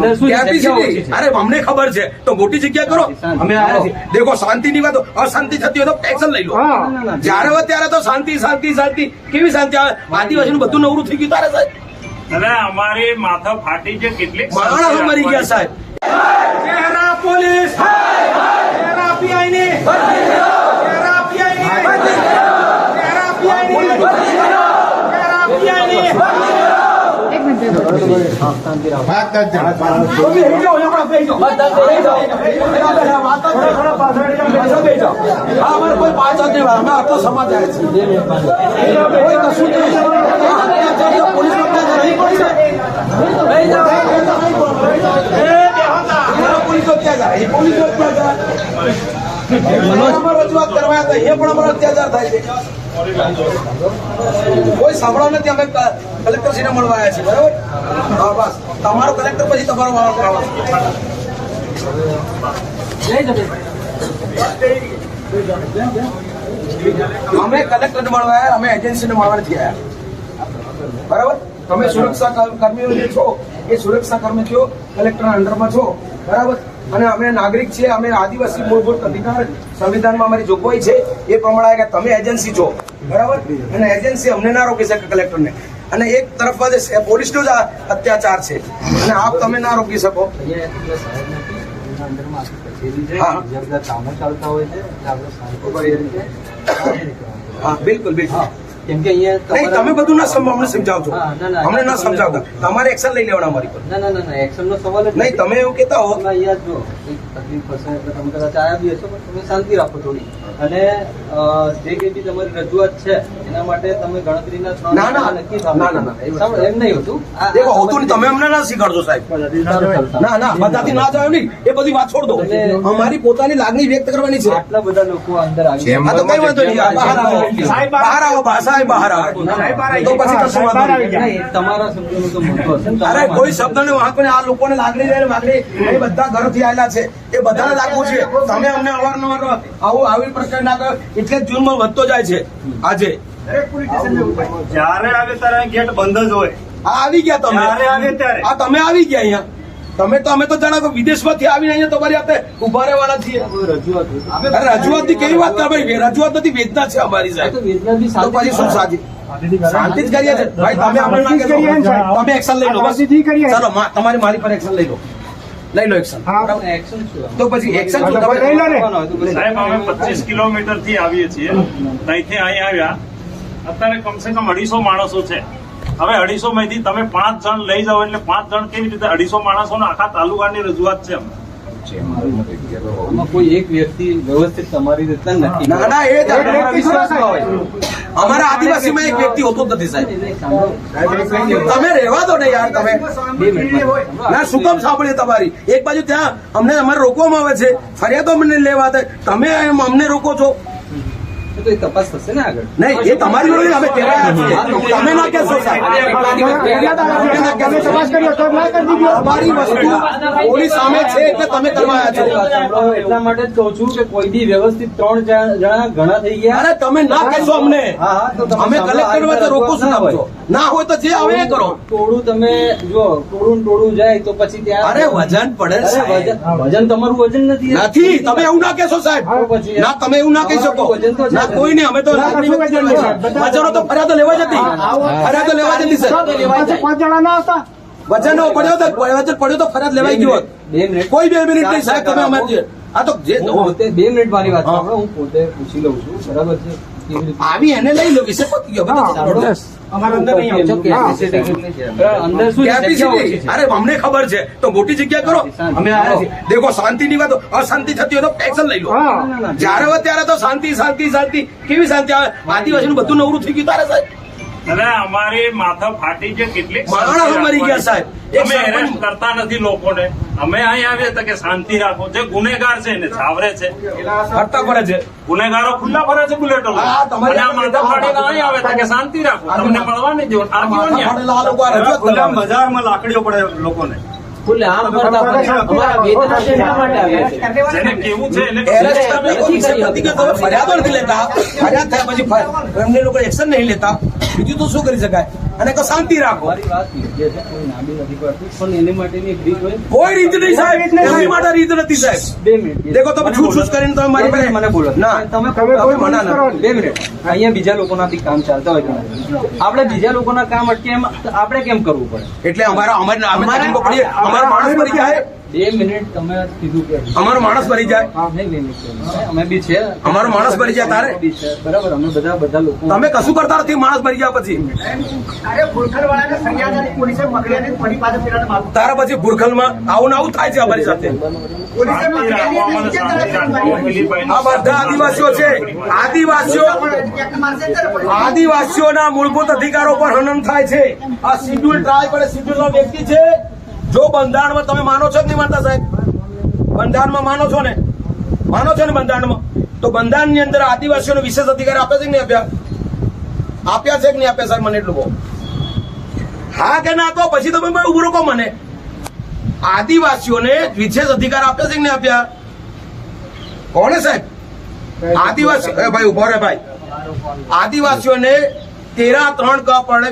અંદર શું કેપેસિટી અરે અમને ખબર છે. તો મોટી જગ્યા કરો. શાંતિ. અમે દેખો શાંતિની વાત અશાંતિ થતી હોય તો એક્શન લઈ લો. જ્યારે હોય ત્યારે તો શાંતિ શાંતિ શાંતિ. કેવી શાંતિ? આવે આદિવાસીનું બધું નવરું થઈ ગયું તારે સાહેબ? અને અમારી માથા ફાટી છે કેટલીક માણસો મરી ગયા સાહેબ. ચહેરા પોલીસ ચહેરા પીઆઈ ની ચહેરા પીઆઈ ની ચહેરા પીઆઈ ની ચહેરા પીઆઈ ની તો બેસી જાઓ, અહીંયા પણ બેસી જાઓ. બેસી જાઓ. અહીંયા બેઠા, વાત જ નહીં. બેસો, બેસી જાઓ. હા, અમારે કોઈ પાંચ જ નહીં, અમે આટલો સમાજ આવ્યા છીએ. કોઈ કશું જ નહીં. આ અત્યાચાર તો પોલીસનો અત્યાચાર અહીં કોઈ છે. પોલીસ. અમારે રજૂઆત કરવા તો એ પણ અમારો અત્યાચાર થાય છે કોઈ સાંભળો નથી, અમે કલેક્ટરશ્રીને મળવા આવ્યા છીએ, બરાબર? તમારો કલેક્ટર પછી તમારો વાળો કરાવો અમે કલેક્ટર મળવા આવ્યા અમે એજન્સીને મળવા નથી આવ્યા બરાબર? તમે સુરક્ષા કર્મીઓ જે છો, એ સુરક્ષા કર્મી છો કલેક્ટરના અંડરમાં છો. બરાબર? અને અમે નાગરિક છીએ અમે આદિવાસી મૂળભૂત અધિકાર સંવિધાનમાં અમારી જોગવાઈ છે. એ પ્રમાણે કે તમે એજન્સી છો બરાબર? અને એજન્સી અમને ના રોકી શકે કલેક્ટરને. અને એક તરફ જ પોલીસનો જ અત્યાચાર છે. અને આપ તમે ના રોકી શકો. હા. બિલકુલ બિલકુલ. કેમ કે અહીંયા તમે બધું ના સમજો અમને સમજાવજો. હા, ના, ના. અમને ના સમજાવતા. તમારે એક્શન લઈ લેવાના અમારી પર. ના ના એક્શન નો સવાલ જ નહીં તમે એવું કહેતા હો અહીંયા જો તકલીફ પડશે એટલે તમે કદાચ આવ્યા બી હશો પણ તમે શાંતિ રાખો થોડી. અને જે કંઈ બી તમારી રજૂઆત છે એના માટે તમે ગણતરીના ત્રણ ના, ના. નક્કી ના, ના, ના. એ એમ નહીં હોતું. દેખો હોતું નહીં તમે અમને ના શીખવાડજો સાહેબ. ના ના બધાથી ના જાવ નહીં. એ બધી વાત છોડ દો. અમારી પોતાની લાગણી વ્યક્ત કરવાની છે. આટલા બધા લોકો અંદર આવી આ તો કઈ વાંધો નહીં બહાર આવો. બહાર આવો બહાર સાહેબ બહાર આવે. તો પછી કશું વાંધો નહીં. નહીં, તમારા શબ્દોનું તો મહત્વ હશે ને, અરે કોઈ શબ્દ ને વાંક ને આ લોકોને લાગણી રહે લાગણી એ બધા ઘરથી આવેલા છે. એ બધાને લાગવું છે. તમે અમને અવારનવાર આવું આવી પ્રકાર ના કરો એટલે જ જૂનમાં વધતો જાય છે આજે. જયારે આવે ત્યારે ગેટ બંધ જ હોય. આ આવી ગયા તમે. આવે ત્યારે. આ તમે આવી ગયા અહીંયા. તમે તો અમે તો જાણો કે વિદેશમાંથી આવીને અહીંયા તમારી આપણે ઊભા રહેવાના છીએ. રજૂઆત હોય. કેવી વાત કરે ભાઈ? રજૂઆત નથી વેદના છે અમારી સાહેબ. વેદના પછી શું સાજી? શાંતિ જ કરીએ છે ભાઈ તમે આપણે ના. તમે એક્શન લઈ લો ચાલો તમારી મારી પર એક્શન લઈ લો. લઈ લો એક્શન? તો પછી એક્શન શું? તમે લઈ લો ને. સાહેબ અમે પચીસ કિલોમીટરથી આવીએ છીએ. ત્યાંથી અહીં આવ્યા. અત્યારે કમસે કમ અઢીસો માણસો છે. હવે અઢીસો માંથી તમે પાંચ જણ લઈ જાઓ એટલે પાંચ જણ કેવી રીતે? અઢીસો માણસો આખા તાલુકાની રજૂઆત છે કોઈ એક વ્યક્તિ વ્યવસ્થિત તમારી રીતે નથી. ના ના એ. અમારા આદિવાસીમાં એક વ્યક્તિ હોતો જ નથી સાહેબ. તમે રહેવા દો ને યાર તમે. ના શું કામ સાંભળીએ તમારી? એક બાજુ ત્યાં અમને અમારે રોકવામાં આવે છે. ફરિયાદો અમને લેવા દે. તમે અમને રોકો છો. તો એ તપાસ થશે ને આગળ. નહીં એ તમારી જોડે અમે કહેવાયા છીએ. તમે ના કહેશો સાહેબ. અમારી વસ્તુ પોલીસ સામે છે એટલે તમે કરવાયા છો. એટલા માટે જ કહું છું કે કોઈ બી વ્યવસ્થિત ત્રણ જણા ઘણા થઈ ગયા. અરે તમે ના કહેશો અમને. હા, હા, તો તમે અમે કલેક્ટર રોકો શું. છો ના હોય તો જે આવે એ કરો. ટોળું તમે જો ટોળું ટોળું જાય તો પછી ત્યાં અરે વજન પડે વજન તમારું વજન નથી. નથી તમે એવું ના કહેશો સાહેબ. ના તમે એવું ના કહી શકો વજન તો છે. ના કોઈ નહીં અમે તો. વજનો તો ફરિયાદો લેવા જતી ફરિયાદો લેવા જતી સર વજનો પડ્યો તો વજન પડ્યો તો ફરિયાદ લેવાઈ ગયો બે મિનિટ. કોઈ બે મિનિટ નહીં સાહેબ તમે અમારી આ તો જે બે મિનિટ મારી વાત હું પોતે પૂછી લઉં છું. બરાબર છે? આવી એને લઈ લો વિશે પતી ગયો. બધું અમારા અંદર નહીં આવજો. Capacity અંદર શું છે? જગ્યા છે. અરે અમને ખબર છે. તો મોટી જગ્યા કરો. અમે દેખો શાંતિની વાત. અશાંતિ થતી હોય તો ટેન્શન લઈ લો. ના, ના, ના. જ્યારે હોય ત્યારે તો શાંતિ શાંતિ શાંતિ. કેવી શાંતિ આવે? આદિવાસીનું બધું નવરું થઈ ગયું. તારે સાહેબ અને અમારી માથા ફાટી છે કેટલીક મરી ગયા સાહેબ. અમે સરપંચ- કરતા નથી લોકોને. અમે અહીં આવીએ તો કે શાંતિ રાખો. જે ગુનેગાર છે એને છાવરે છે. ફરતા ફરે છે. ગુનેગારો ખુલ્લા ફરે છે બુલેટો માથા ફાટીને અહીં આવે તો કે શાંતિ રાખો. તમને મળવા નહીં દેવું. બજારમાં લાકડીઓ પડે લોકોને. ફરિયાદો નથી લેતા. ફરિયાદ થયા પછી એમને લોકો એક્શન નહીં લેતા. બીજું તો શું કરી શકાય? અને કો શાંતિ રાખો. કોઈ રીત નહીં સાહેબ એમની માટે રીત નથી સાહેબ. બે મિનિટ દેખો તમે છૂટ છૂટ કરીને તમે મારી પાસે મને બોલો. ના તમે કોઈ મના ના બે મિનિટ. અહીંયા બીજા લોકોના બી કામ ચાલતા હોય આપણે બીજા લોકોના કામ અટકે એમ આપણે કેમ કરવું પડે? એટલે અમારા અમારે અમારે માણસ મરી જાય બે મિનિટ તમે કીધું કે અમારો માણસ મરી જાય. નહીં, નહીં, નહીં, અમે બી છે. અમારો માણસ મરી જાય તારે? બરાબર અમે બધા બધા લોકો તમે કશું કરતા નથી માણસ ભરી ગયા પછી. તારા પછી ભૂરખલમાં આવું ને આવું થાય છે અમારી સાથે. આ બધા આદિવાસીઓ છે. આદિવાસીઓ. આદિવાસીઓના મૂળભૂત અધિકારો પર હનન થાય છે. આ શિડ્યુલ ટ્રાઇબ અને શિડ્યુલ વ્યક્તિ છે. જો બંધારણમાં તમે માનો છો કે નહીં માનતા સાહેબ. બંધારણમાં માનો છો ને? માનો છો ને બંધારણમાં? તો બંધારણની અંદર આદિવાસીઓને વિશેષ અધિકાર આપ્યા છે કે નહીં આપ્યા? આપ્યા છે કે નહીં આપ્યા સાહેબ મને એટલું કહો. હા કે ના તો પછી તમે ઉભું રોકો મને. આદિવાસીઓને વિશેષ અધિકાર આપ્યા છે કે નહીં આપ્યા? કોણે સાહેબ? આદિવાસી એ ભાઈ ઊભો રે ભાઈ. આદિવાસીઓને તેરા ત્રણ ક પડે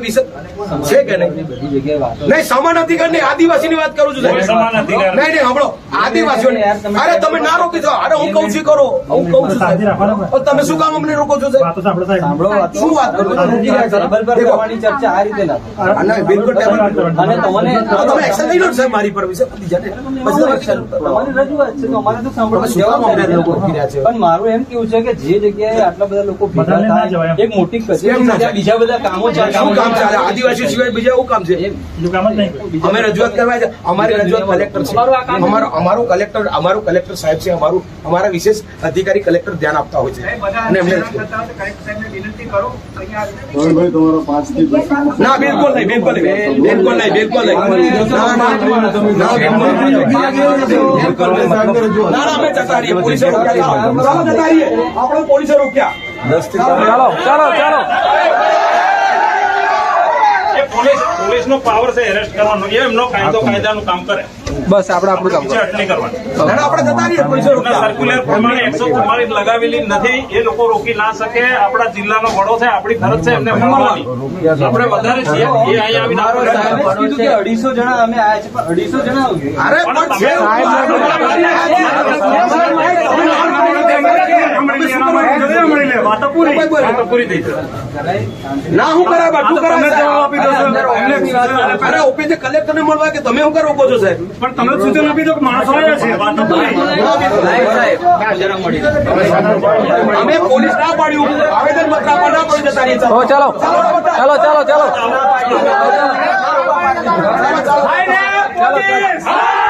છે કે નહીં? બધી જગ્યાએ વાતો નહીં સમાન અધિકાર નહીં આદિવાસીની વાત કરું છું સમાન અધિકાર નહીં નહીં હમણો આદિવાસીઓ અરે તમે ના રોકી દો. અરે હું કઉ છું કરો. હું કઉ છું તમે શું કામ અમને રોકો છો સાંભળો શું વાત કરો છો? સમજી રહ્યા છો? ટેબલ પર દેખો. કરવાની ચર્ચા આ રીતે ના થાય. આ ના, બિલકુલ ટેબલ પર. અને તમને તો તમે એક્શન લઈ લો સાહેબ મારી પર વિશે. ને. છે છે? પણ મારું એમ કેવું છે કે જે જગ્યાએ આટલા બધા લોકો ભેગા ના થાય એક મોટી કચેરી કેમ છે? બીજા બધા કામો ચાલે. શું કામ ચાલે? આદિવાસી સિવાય બીજા એવું કામ છે? અમે રજૂઆત કરવા છે. અમારી રજૂઆત કલેક્ટર છે. અમારું છે. અમારો કલેક્ટર અમારું કલેક્ટર સાહેબ છે. અમારું અમારા વિશેષ અધિકારી કલેક્ટર ધ્યાન આપતા હોય છે. અને એમને હેરાન થતા હોય તો કલેક્ટર સાહેબને વિનંતી કરો. અહીંયા આવીને ભાઈ તમારો પાંચથી દસ ના બિલકુલ નહીં બિલકુલ નહીં. બિલકુલ નહીં બિલકુલ નહીં. ના ના અમે જતા રહીએ. પોલીસે રોક્યા. ચાલો જતા રહીએ આપણે પોલીસે ચાલો ચાલો ચાલો. પોલીસ પોલીસનો પાવર છે એરેસ્ટ કરવાનો. એ એમનો કાયદો કાયદાનું કામ કરે. બસ આપણે આપણું કામ કરવાની. આપણે જતા રહીએ રોક્યા સર્ક્યુલર પ્રમાણે એકસો ચુમ્માલીસ લગાવેલી નથી. એ લોકો રોકી ના શકે. આપણા જિલ્લાનો વડો છે આપણી ફરજ છે એમને મળવાની. આપણે વધારે છીએ. એ અહીંયા આવીને આપણે કીધું કે અઢીસો જણા અમે આયા છે પણ અઢીસો જણા અરે ના હું કરાય બા, તું કરાય. સાહેબ. અરે કલેક્ટર ને મળવા કે તમે શું કરો છો સાહેબ? પણ તમે સૂચન આપી દો કે માણસો. અમે પોલીસ ના પાડ્યું આવેદન પત્ર આપવા ના પડી જતા રહીએ. ચાલો. ચાલો ચાલો ચાલો. ચાલો ચાલો, ચાલો. પોલીસ!